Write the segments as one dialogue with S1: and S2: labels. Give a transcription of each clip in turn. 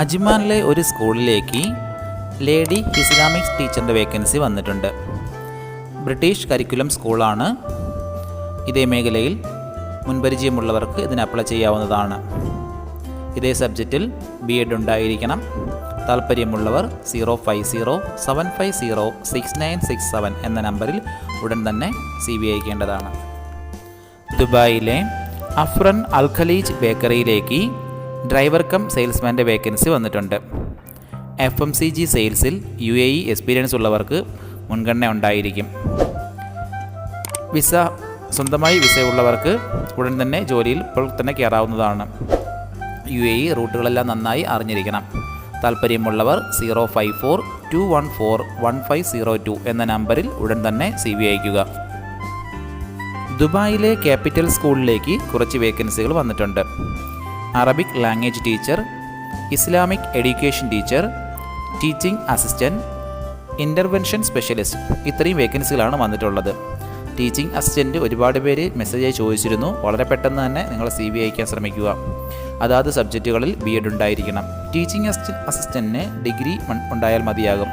S1: അജ്മാനിലെ ഒരു സ്കൂളിലേക്ക് lady Islamic ടീച്ചറിന്റെ വേക്കൻസി വന്നിട്ടുണ്ട്. ബ്രിട്ടീഷ് കരിക്കുലം സ്കൂളാണ്. ഇതേ മേഖലയിൽ മുൻപരിചയമുള്ളവർക്ക് ഇതിന് അപ്ലൈ ചെയ്യാവുന്നതാണ്. ഇതേ സബ്ജക്റ്റിൽ ബി എഡ് ഉണ്ടായിരിക്കണം. താല്പര്യമുള്ളവർ zero five zero seven five zero six nine six seven എന്ന നമ്പറിൽ ഉടൻ തന്നെ സി ബി അയക്കേണ്ടതാണ്. ദുബായിലെ അഫ്രൻ അൽഖലീജ് ബേക്കറിയിലേക്ക് ഡ്രൈവർ കം സെയിൽസ്മാന്റെ വേക്കൻസി വന്നിട്ടുണ്ട്. എഫ് എം സി ജി സെയിൽസിൽ യു എ ഇ എക്സ്പീരിയൻസ് ഉള്ളവർക്ക് മുൻഗണന ഉണ്ടായിരിക്കും. വിസ സ്വന്തമായി വിസ ഉള്ളവർക്ക് ഉടൻ തന്നെ ജോലിയിൽ ഇപ്പോൾ തന്നെ കയറാവുന്നതാണ്. യു എ ഇ റൂട്ടുകളെല്ലാം നന്നായി അറിഞ്ഞിരിക്കണം. താല്പര്യമുള്ളവർ zero five four two one four one five zero two എന്ന നമ്പറിൽ ഉടൻ തന്നെ സി വി അയക്കുക ദുബായിലെ ക്യാപിറ്റൽ സ്കൂളിലേക്ക് കുറച്ച് വേക്കൻസികൾ വന്നിട്ടുണ്ട്. Arabic language teacher Islamic education teacher teaching assistant intervention specialist ഇത്രയും വേക്കൻസികളാണ് വന്നിട്ടുള്ളത്. ടീച്ചിങ് അസിസ്റ്റന്റ് ഒരുപാട് പേര് മെസ്സേജായി ചോദിച്ചിരുന്നു. വളരെ പെട്ടെന്ന് തന്നെ നിങ്ങൾ സി വി അയക്കാൻ ശ്രമിക്കുക. അതാത് സബ്ജക്റ്റുകളിൽ ബി എഡ് ഉണ്ടായിരിക്കണം ടീച്ചിങ് അസിസ്റ്റന്റിന് ഡിഗ്രി ഉണ്ടായാൽ മതിയാകും.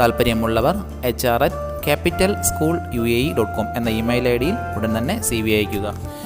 S1: താല്പര്യമുള്ളവർ H R at capital school U A E dot com എന്ന ഇമെയിൽ ഐ ഡിയിൽ ഉടൻ തന്നെ സി വി അയക്കുക.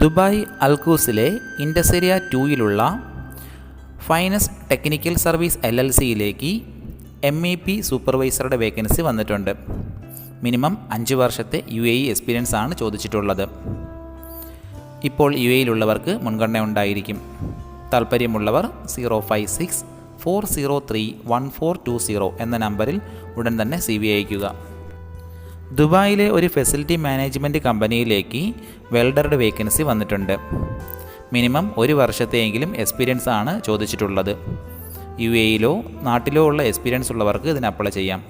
S1: ദുബായ് അൽക്കൂസിലെ ഇൻഡസെരിയ ടൂയിലുള്ള ഫൈനസ് ടെക്നിക്കൽ സർവീസ് എൽ എൽ സിയിലേക്ക് എം ഇ പി സൂപ്പർവൈസറുടെ വേക്കൻസി വന്നിട്ടുണ്ട്. മിനിമം അഞ്ച് വർഷത്തെ യു എ ഇ എക്സ്പീരിയൻസ് ആണ് ചോദിച്ചിട്ടുള്ളത്. ഇപ്പോൾ യു എയിലുള്ളവർക്ക് മുൻഗണന ഉണ്ടായിരിക്കും. താല്പര്യമുള്ളവർ zero five six four zero three one four two zero എന്ന നമ്പറിൽ ഉടൻ തന്നെ സി വി അയക്കുക ദുബായിലെ ഒരു ഫെസിലിറ്റി മാനേജ്മെന്റ് കമ്പനിയിലേക്ക് വെൽഡറുടെ വേക്കൻസി വന്നിട്ടുണ്ട്. മിനിമം ഒരു വർഷത്തെയെങ്കിലും എക്സ്പീരിയൻസ് ആണ് ചോദിച്ചിട്ടുള്ളത്. യു എയിലോ നാട്ടിലോ ഉള്ള എക്സ്പീരിയൻസ് ഉള്ളവർക്ക് ഇതിന് അപ്ലൈ ചെയ്യാം.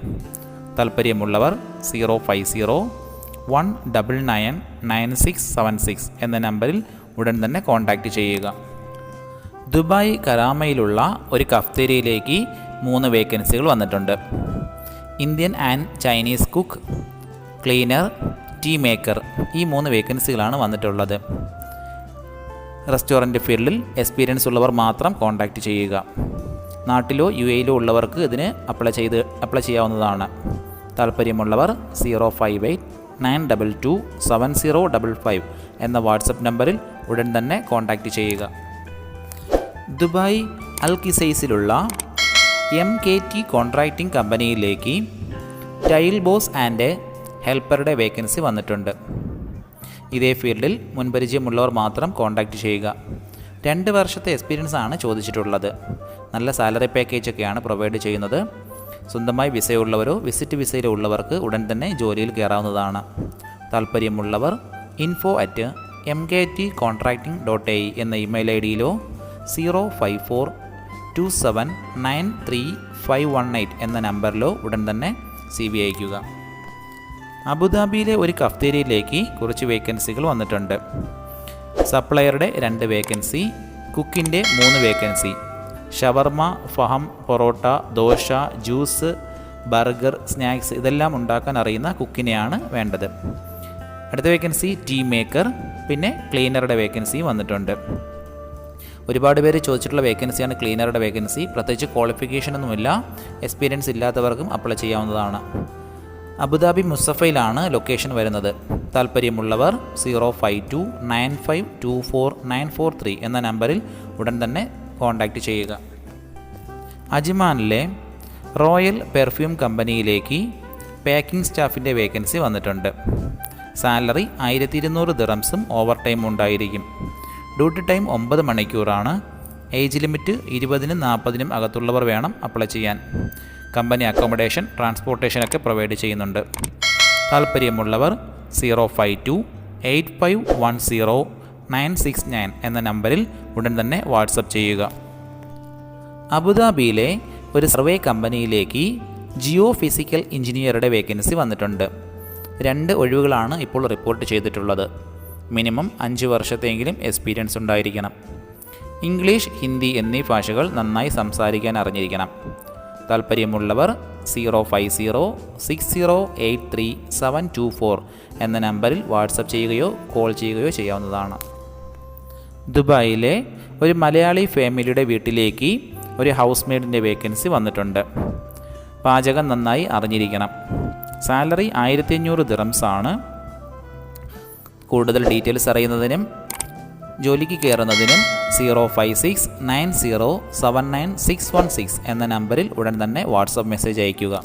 S1: താല്പര്യമുള്ളവർ zero five zero one double nine nine six seven six എന്ന നമ്പറിൽ ഉടൻ തന്നെ കോൺടാക്റ്റ് ചെയ്യുക. ദുബായ് കരാമയിലുള്ള ഒരു കഫ്തേരിയിലേക്ക് മൂന്ന് വേക്കൻസികൾ വന്നിട്ടുണ്ട്. Indian and Chinese cook cleaner tea maker ഈ മൂന്ന് വേക്കൻസികളാണ് വന്നിട്ടുള്ളത്. റെസ്റ്റോറന്റ് ഫീൽഡിൽ എക്സ്പീരിയൻസ് ഉള്ളവർ മാത്രം കോൺടാക്റ്റ് ചെയ്യുക. നാട്ടിലോ യു എയിലോ ഉള്ളവർക്ക് ഇതിന് അപ്ലൈ ചെയ്ത് അപ്ലൈ ചെയ്യാവുന്നതാണ്. താല്പര്യമുള്ളവർ zero five eight nine double two seven zero double five എന്ന വാട്സപ്പ് നമ്പറിൽ ഉടൻ തന്നെ കോൺടാക്റ്റ് ചെയ്യുക. ദുബായ് അൽ കിസൈസിലുള്ള എം കെ ടി കോൺട്രാക്റ്റിംഗ് കമ്പനിയിലേക്ക് ടൈൽ ബോസ് ആൻഡ് ഹെൽപ്പറുടെ വേക്കൻസി വന്നിട്ടുണ്ട്. ഇതേ ഫീൽഡിൽ മുൻപരിചയമുള്ളവർ മാത്രം കോൺടാക്റ്റ് ചെയ്യുക. രണ്ട് വർഷത്തെ എക്സ്പീരിയൻസ് ആണ് ചോദിച്ചിട്ടുള്ളത്. നല്ല സാലറി പാക്കേജൊക്കെയാണ് പ്രൊവൈഡ് ചെയ്യുന്നത്. സ്വന്തമായി വിസയുള്ളവരോ വിസിറ്റ് വിസയിലോ ഉള്ളവർക്ക് ഉടൻ തന്നെ ജോലിയിൽ കയറാവുന്നതാണ്. താല്പര്യമുള്ളവർ info at M K T contracting dot A എന്ന email I ഡിയിലോ zero five four two seven nine three five one eight എന്ന നമ്പറിലോ ഉടൻ തന്നെ സി വി അയക്കുക അബുദാബിയിലെ ഒരു കഫ്തേരിയയിലേക്ക് കുറച്ച് വേക്കൻസികൾ വന്നിട്ടുണ്ട്. സപ്ലയറുടെ രണ്ട് വേക്കൻസി കുക്കിന്റെ മൂന്ന് വേക്കൻസി ഷവർമ ഫഹം parotta dosa juice burger snacks ഇതെല്ലാം ഉണ്ടാക്കാൻ അറിയുന്ന കുക്കിനെയാണ് വേണ്ടത്. അടുത്ത വേക്കൻസി ടീ മേക്കർ പിന്നെ ക്ലീനറുടെ വേക്കൻസി വന്നിട്ടുണ്ട്. ഒരുപാട് പേര് ചോദിച്ചിട്ടുള്ള വേക്കൻസിയാണ് ക്ലീനറുടെ വേക്കൻസി പ്രത്യേകിച്ച് ക്വാളിഫിക്കേഷൻ ഒന്നുമില്ല. എക്സ്പീരിയൻസ് ഇല്ലാത്തവർക്കും അപ്ലൈ ചെയ്യാവുന്നതാണ്. അബുദാബി മുസഫയിലാണ് ലൊക്കേഷൻ വരുന്നത്. താല്പര്യമുള്ളവർ zero five two nine five two four nine four three എന്ന നമ്പറിൽ ഉടൻ തന്നെ കോൺടാക്റ്റ് ചെയ്യുക. അജിമാനിലെ റോയൽ പെർഫ്യൂം കമ്പനിയിലേക്ക് പാക്കിംഗ് സ്റ്റാഫിന്റെ വേക്കൻസി വന്നിട്ടുണ്ട്. സാലറി ആയിരത്തി ഇരുന്നൂറ് ദിറംസും ഓവർ ടൈം ഉണ്ടായിരിക്കും. ഡ്യൂട്ടി ടൈം ഒമ്പത് മണിക്കൂറാണ്. ഏജ് ലിമിറ്റ് ഇരുപതിനും നാൽപ്പതിനും അകത്തുള്ളവർ വേണം അപ്ലൈ ചെയ്യാൻ. കമ്പനി അക്കോമഡേഷൻ ട്രാൻസ്പോർട്ടേഷനൊക്കെ പ്രൊവൈഡ് ചെയ്യുന്നുണ്ട്. താല്പര്യമുള്ളവർ zero five two eight five one zero nine six nine എന്ന നമ്പറിൽ ഉടൻ തന്നെ വാട്സപ്പ് ചെയ്യുക. അബുദാബിയിലെ ഒരു സർവേ കമ്പനിയിലേക്ക് ജിയോ ഫിസിക്കൽ എഞ്ചിനീയറുടെ വേക്കൻസി വന്നിട്ടുണ്ട്. രണ്ട് ഒഴിവുകളാണ് ഇപ്പോൾ റിപ്പോർട്ട് ചെയ്തിട്ടുള്ളത്. മിനിമം അഞ്ച് വർഷത്തെങ്കിലും എക്സ്പീരിയൻസ് ഉണ്ടായിരിക്കണം. ഇംഗ്ലീഷ് ഹിന്ദി എന്നീ ഭാഷകൾ നന്നായി സംസാരിക്കാൻ അറിഞ്ഞിരിക്കണം. താല്പര്യമുള്ളവർ zero five zero six zero eight three seven two four എന്ന നമ്പറിൽ വാട്സപ്പ് ചെയ്യുകയോ കോൾ ചെയ്യുകയോ ചെയ്യാവുന്നതാണ്. ദുബായിലെ ഒരു മലയാളി ഫാമിലിയുടെ വീട്ടിലേക്ക് ഒരു ഹൗസ് മെയ്ഡിന്റെ വേക്കൻസി വന്നിട്ടുണ്ട്. പാചകം നന്നായി അറിഞ്ഞിരിക്കണം. സാലറി ആയിരത്തി അഞ്ഞൂറ് ദിറംസാണ്. കൂടുതൽ ഡീറ്റെയിൽസ് അറിയുന്നതിനും ജോലിക്ക് കയറുന്നതിനും zero five six nine zero seven nine six one six എന്ന നമ്പറിൽ ഉടൻ തന്നെ വാട്സപ്പ് മെസ്സേജ് അയയ്ക്കുക.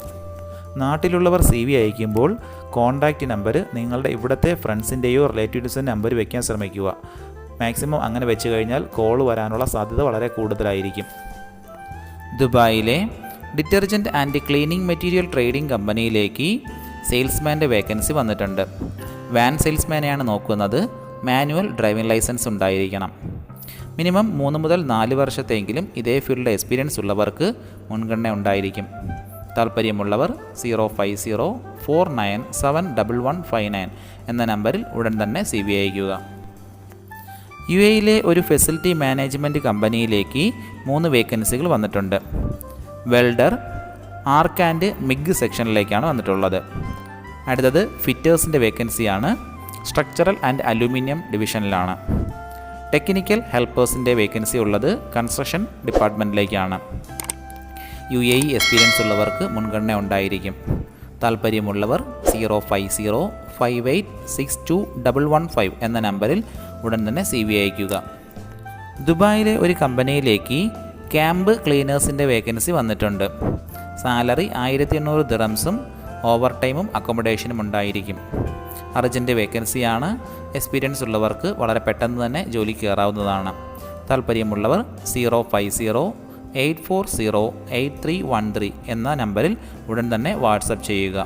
S2: നാട്ടിലുള്ളവർ സി വി അയക്കുമ്പോൾ കോൺടാക്റ്റ് നമ്പർ നിങ്ങളുടെ ഇവിടുത്തെ ഫ്രണ്ട്സിന്റെയോ റിലേറ്റീവ്സിന്റെ നമ്പർ വയ്ക്കാൻ ശ്രമിക്കുക. മാക്സിമം അങ്ങനെ വെച്ച് കഴിഞ്ഞാൽ കോൾ വരാനുള്ള സാധ്യത വളരെ കൂടുതലായിരിക്കും.
S1: ദുബായിലെ detergent and cleaning material trading കമ്പനിയിലേക്ക് സെയിൽസ്മാന്റെ വേക്കൻസി വന്നിട്ടുണ്ട്. വാൻ സെയിൽസ്മാനെയാണ് നോക്കുന്നത്. മാനുവൽ ഡ്രൈവിംഗ് ലൈസൻസ് ഉണ്ടായിരിക്കണം. മിനിമം മൂന്ന് മുതൽ നാല് വർഷത്തെങ്കിലും ഇതേ ഫീൽഡ് എക്സ്പീരിയൻസ് ഉള്ളവർക്ക് മുൻഗണന ഉണ്ടായിരിക്കും. താല്പര്യമുള്ളവർ zero five zero four nine seven double one five nine എന്ന നമ്പറിൽ ഉടൻ തന്നെ സി ബി അയക്കുക യു എയിലെ ഒരു ഫെസിലിറ്റി മാനേജ്മെന്റ് കമ്പനിയിലേക്ക് മൂന്ന് വേക്കൻസികൾ വന്നിട്ടുണ്ട്. വെൽഡർ ആർക്ക് ആൻഡ് മിഗ് സെക്ഷനിലേക്കാണ് വന്നിട്ടുള്ളത്. അടുത്തത് ഫിറ്റേഴ്സിന്റെ വേക്കൻസിയാണ്. സ്ട്രക്ചറൽ ആൻഡ് അലുമിനിയം ഡിവിഷനിലാണ്. ടെക്നിക്കൽ ഹെൽപ്പേഴ്സിന്റെ വേക്കൻസി ഉള്ളത് കൺസ്ട്രക്ഷൻ ഡിപ്പാർട്ട്മെന്റിലേക്കാണ്. യു എ ഇ എക്സ്പീരിയൻസ് ഉള്ളവർക്ക് മുൻഗണന ഉണ്ടായിരിക്കും. താല്പര്യമുള്ളവർ zero five zero five eight six two double one five എന്ന നമ്പറിൽ ഉടൻ തന്നെ സി വി അയക്കുക ദുബായിലെ ഒരു കമ്പനിയിലേക്ക് ക്യാമ്പ് ക്ലീനേഴ്സിന്റെ വേക്കൻസി വന്നിട്ടുണ്ട്. സാലറി ആയിരത്തി എണ്ണൂറ് ദിറംസും ഓവർ ടൈമും അക്കോമഡേഷനും ഉണ്ടായിരിക്കും. അർജന്റ് വേക്കൻസിയാണ്. എക്സ്പീരിയൻസ് ഉള്ളവർക്ക് വളരെ പെട്ടെന്ന് തന്നെ ജോലി കയറാവുന്നതാണ്. താല്പര്യമുള്ളവർ zero five zero eight four zero eight three one three എന്ന നമ്പറിൽ ഉടൻ തന്നെ വാട്സപ്പ് ചെയ്യുക.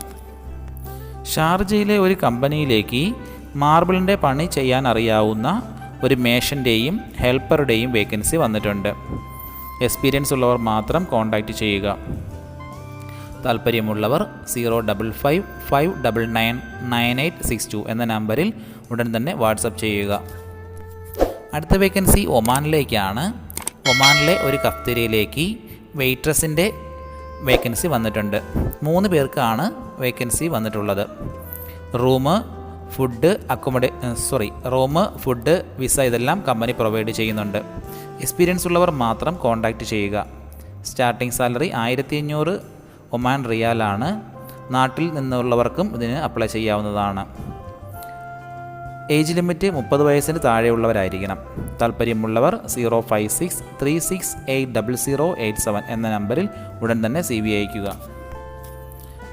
S1: ഷാർജയിലെ ഒരു കമ്പനിയിലേക്ക് മാർബിളിന്റെ പണി ചെയ്യാൻ അറിയാവുന്ന ഒരു മേഷന്റെയും ഹെൽപ്പറുടെയും വേക്കൻസി വന്നിട്ടുണ്ട്. എക്സ്പീരിയൻസ് ഉള്ളവർ മാത്രം കോൺടാക്റ്റ് ചെയ്യുക. താല്പര്യമുള്ളവർ zero double five five double nine nine eight six two എന്ന നമ്പറിൽ ഉടൻ തന്നെ വാട്സപ്പ് ചെയ്യുക. അടുത്ത വേക്കൻസി ഒമാനിലേക്കാണ്. ഒമാനിലെ ഒരു കഫ്തീരിയയിലേക്ക് വെയിട്രസിന്റെ വേക്കൻസി വന്നിട്ടുണ്ട്. മൂന്ന് പേർക്കാണ് വേക്കൻസി വന്നിട്ടുള്ളത്. Room food accommodate sorry room food visa ഇതെല്ലാം കമ്പനി പ്രൊവൈഡ് ചെയ്യുന്നുണ്ട്. എക്സ്പീരിയൻസ് ഉള്ളവർ മാത്രം കോൺടാക്റ്റ് ചെയ്യുക. സ്റ്റാർട്ടിംഗ് സാലറി ആയിരത്തി അഞ്ഞൂറ് ഒമാൻ റിയാലാണ് നാട്ടിൽ നിന്നുള്ളവർക്കും ഇതിന് അപ്ലൈ ചെയ്യാവുന്നതാണ്. ഏജ് ലിമിറ്റ് മുപ്പത് വയസ്സിന് താഴെയുള്ളവരായിരിക്കണം. താല്പര്യമുള്ളവർ zero five six three six eight double zero eight seven എന്ന നമ്പറിൽ ഉടൻ തന്നെ സി വി അയക്കുക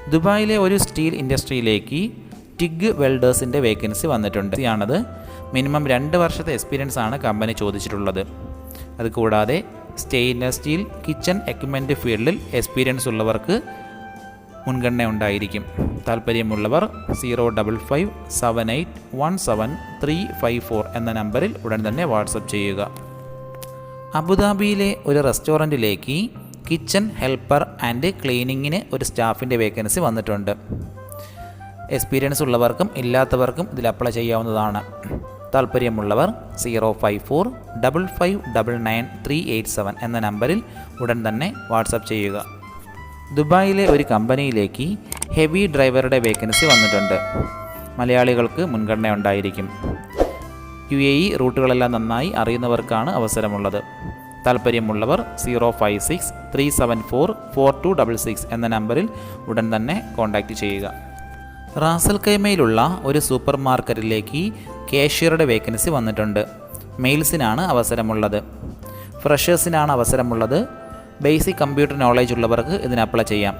S1: ദുബായിലെ ഒരു സ്റ്റീൽ ഇൻഡസ്ട്രിയിലേക്ക് ടിഗ് വെൽഡേഴ്സിന്റെ വേക്കൻസി വന്നിട്ടുണ്ട്. ആണത് മിനിമം രണ്ട് വർഷത്തെ എക്സ്പീരിയൻസ് ആണ് കമ്പനി ചോദിച്ചിട്ടുള്ളത്. അതുകൂടാതെ സ്റ്റെയിൻലെസ് സ്റ്റീൽ കിച്ചൺ എക്യുപ്മെന്റ് ഫീൽഡിൽ എക്സ്പീരിയൻസ് ഉള്ളവർക്ക് മുൻഗണന ഉണ്ടായിരിക്കും. താല്പര്യമുള്ളവർ zero double five seven eight one seven three five four എന്ന നമ്പറിൽ ഉടൻ തന്നെ വാട്സപ്പ് ചെയ്യുക. അബുദാബിയിലെ ഒരു റെസ്റ്റോറന്റിലേക്ക് കിച്ചൺ ഹെൽപ്പർ ആൻഡ് ക്ലീനിങ്ങിന് ഒരു സ്റ്റാഫിന്റെ വേക്കൻസി വന്നിട്ടുണ്ട്. എക്സ്പീരിയൻസ് ഉള്ളവർക്കും ഇല്ലാത്തവർക്കും ഇതിൽ അപ്ലൈ ചെയ്യാവുന്നതാണ്. താല്പര്യമുള്ളവർ zero five four double five double nine three eight seven എന്ന നമ്പറിൽ ഉടൻ തന്നെ വാട്സപ്പ് ചെയ്യുക. ദുബായിലെ ഒരു കമ്പനിയിലേക്ക് ഹെവി ഡ്രൈവറുടെ വേക്കൻസി വന്നിട്ടുണ്ട്. മലയാളികൾക്ക് മുൻഗണന ഉണ്ടായിരിക്കും. യു എ ഇ റൂട്ടുകളെല്ലാം നന്നായി അറിയുന്നവർക്കാണ് അവസരമുള്ളത്. താല്പര്യമുള്ളവർ zero five six three seven four four two double six എന്ന നമ്പറിൽ ഉടൻ തന്നെ കോൺടാക്റ്റ് ചെയ്യുക. റാസൽ കൈമയിലുള്ള ഒരു സൂപ്പർ മാർക്കറ്റിലേക്ക് കാഷ്യറുടെ വേക്കൻസി വന്നിട്ടുണ്ട്. മെയിൽസിനാണ് അവസരമുള്ളത്. ഫ്രഷേഴ്സിനാണ് അവസരമുള്ളത്. ബേസിക് കമ്പ്യൂട്ടർ നോളേജ് ഉള്ളവർക്ക് ഇതിന് അപ്ലൈ ചെയ്യാം.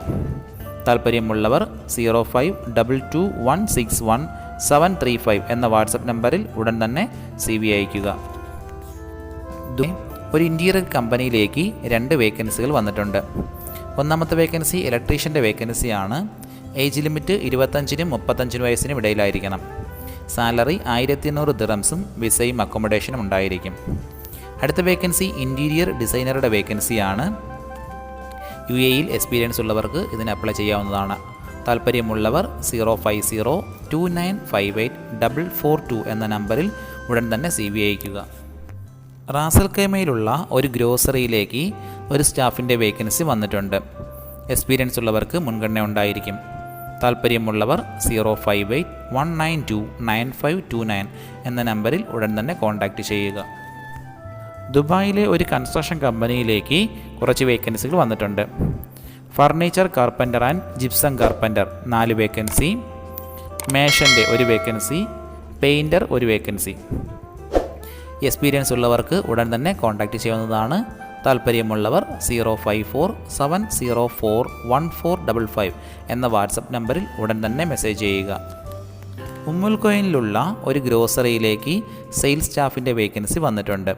S1: താല്പര്യമുള്ളവർ zero five double two one six one seven three five എന്ന വാട്സപ്പ് നമ്പറിൽ ഉടൻ തന്നെ സി വി അയക്കുക ഒരു ഇന്റീരിയർ കമ്പനിയിലേക്ക് രണ്ട് വേക്കൻസികൾ വന്നിട്ടുണ്ട്. ഒന്നാമത്തെ വേക്കൻസി ഇലക്ട്രീഷ്യന്റെ വേക്കൻസിയാണ് ഏജ് ലിമിറ്റ് ഇരുപത്തഞ്ചിനും മുപ്പത്തഞ്ചിനും വയസ്സിനും ഇടയിലായിരിക്കണം. സാലറി ആയിരത്തി എണ്ണൂറ് ദിറംസും വിസയും അക്കോമഡേഷനും ഉണ്ടായിരിക്കും. അടുത്ത വേക്കൻസി ഇന്റീരിയർ ഡിസൈനറുടെ വേക്കൻസിയാണ്. യു എയിൽ എക്സ്പീരിയൻസ് ഉള്ളവർക്ക് ഇതിന് അപ്ലൈ ചെയ്യാവുന്നതാണ്. താല്പര്യമുള്ളവർ zero five zero two nine five eight double four two എന്ന നമ്പറിൽ ഉടൻ തന്നെ സി വി അയക്കുക റാസൽ കേമയിലുള്ള ഒരു ഗ്രോസറിയിലേക്ക് ഒരു സ്റ്റാഫിന്റെ വേക്കൻസി വന്നിട്ടുണ്ട്. എക്സ്പീരിയൻസ് ഉള്ളവർക്ക് മുൻഗണന ഉണ്ടായിരിക്കും. താല്പര്യമുള്ളവർ zero five eight one nine two nine five two nine എന്ന നമ്പറിൽ ഉടൻ തന്നെ കോൺടാക്റ്റ് ചെയ്യുക. ദുബായിലെ ഒരു കൺസ്ട്രക്ഷൻ കമ്പനിയിലേക്ക് കുറച്ച് വേക്കൻസികൾ വന്നിട്ടുണ്ട്. Furniture carpenter and gypsum carpenter നാല് വേക്കൻസി മേഷന്റെ ഒരു വേക്കൻസി പെയിന്റർ ഒരു വേക്കൻസി. എക്സ്പീരിയൻസ് ഉള്ളവർക്ക് ഉടൻ തന്നെ കോൺടാക്റ്റ് ചെയ്യാവുന്നതാണ്. താല്പര്യമുള്ളവർ zero five four seven zero four one four double five എന്ന വാട്സപ്പ് നമ്പറിൽ ഉടൻ തന്നെ മെസ്സേജ് ചെയ്യുക. ഉമ്മുൽ കോയിനിലുള്ള ഒരു ഗ്രോസറിയിലേക്ക് സെയിൽസ് സ്റ്റാഫിന്റെ വേക്കൻസി വന്നിട്ടുണ്ട്.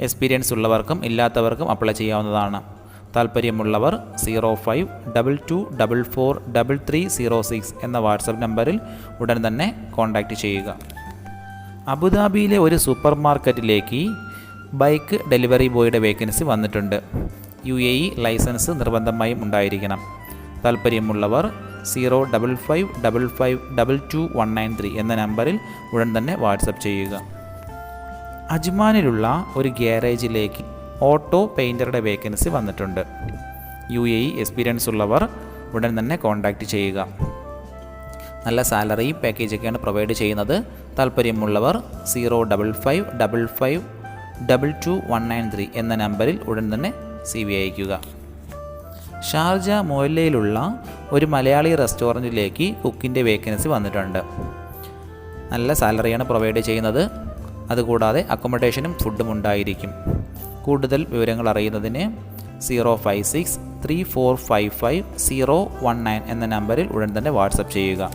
S1: എക്സ്പീരിയൻസ് ഉള്ളവർക്കും ഇല്ലാത്തവർക്കും അപ്ലൈ ചെയ്യാവുന്നതാണ്. താല്പര്യമുള്ളവർ zero five double two double four double three zero six എന്ന വാട്സപ്പ് നമ്പറിൽ ഉടൻ തന്നെ കോൺടാക്റ്റ് ചെയ്യുക. അബുദാബിയിലെ ഒരു സൂപ്പർ മാർക്കറ്റിലേക്ക് ബൈക്ക് ഡെലിവറി ബോയുടെ വേക്കൻസി വന്നിട്ടുണ്ട്. യു എ ഇ ലൈസൻസ് നിർബന്ധമായും ഉണ്ടായിരിക്കണം. താല്പര്യമുള്ളവർ zero double five double five double two one nine three എന്ന നമ്പറിൽ ഉടൻ തന്നെ വാട്സപ്പ് ചെയ്യുക. അജ്മാനിലുള്ള ഒരു ഗ്യാരേജിലേക്ക് ഓട്ടോ പെയിന്ററുടെ വേക്കൻസി വന്നിട്ടുണ്ട്. യു എ ഇ എക്സ്പീരിയൻസ് ഉള്ളവർ ഉടൻ തന്നെ കോൺടാക്റ്റ് ചെയ്യുക. നല്ല സാലറിയും പാക്കേജൊക്കെയാണ് പ്രൊവൈഡ് ചെയ്യുന്നത്. താല്പര്യമുള്ളവർ zero double five double five double two one nine three എന്ന നമ്പറിൽ ഉടൻ തന്നെ സി വി അയക്കുക ഷാർജ മൊഹല്ലയിലുള്ള ഒരു മലയാളി റെസ്റ്റോറന്റിലേക്ക് കുക്കിന്റെ വേക്കൻസി വന്നിട്ടുണ്ട്. നല്ല സാലറിയാണ് പ്രൊവൈഡ് ചെയ്യുന്നത്. അതുകൂടാതെ അക്കോമഡേഷനും ഫുഡും ഉണ്ടായിരിക്കും. കൂടുതൽ വിവരങ്ങൾ അറിയുന്നതിന് zero five six three four five five zero one nine എന്ന നമ്പറിൽ ഉടൻ തന്നെ വാട്സപ്പ് ചെയ്യുക.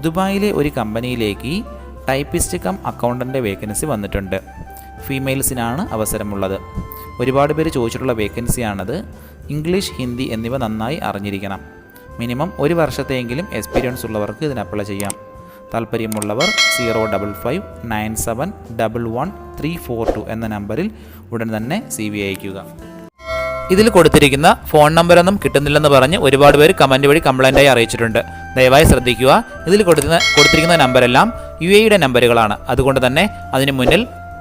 S1: ദുബായിലെ ഒരു കമ്പനിയിലേക്ക് ടൈപ്പിസ്റ്റ് കം അക്കൗണ്ടന്റെ വേക്കൻസി വന്നിട്ടുണ്ട്. ഫീമെയിൽസിനാണ് അവസരമുള്ളത്. ഒരുപാട് പേര് ചോദിച്ചിട്ടുള്ള വേക്കൻസിയാണത് ഇംഗ്ലീഷ് ഹിന്ദി എന്നിവ നന്നായി അറിഞ്ഞിരിക്കണം. മിനിമം ഒരു വർഷത്തെയെങ്കിലും എക്സ്പീരിയൻസ് ഉള്ളവർക്ക് ഇതിന് അപ്ലൈ ചെയ്യാം. താല്പര്യമുള്ളവർ zero double five nine seven double one three four two എന്ന നമ്പറിൽ ഉടൻ തന്നെ സി വി അയക്കുക ഇതിൽ കൊടുത്തിരിക്കുന്ന ഫോൺ നമ്പറൊന്നും കിട്ടുന്നില്ലെന്ന് പറഞ്ഞ് ഒരുപാട് പേര് കമന്റ് വഴി കംപ്ലൈന്റായി അറിയിച്ചിട്ടുണ്ട്. ദയവായി ശ്രദ്ധിക്കുക. ഇതിൽ കൊടുക്കുന്ന കൊടുത്തിരിക്കുന്ന നമ്പരെല്ലാം യു എയുടെ നമ്പറുകളാണ് അതുകൊണ്ട് തന്നെ അതിന് മുന്നിൽ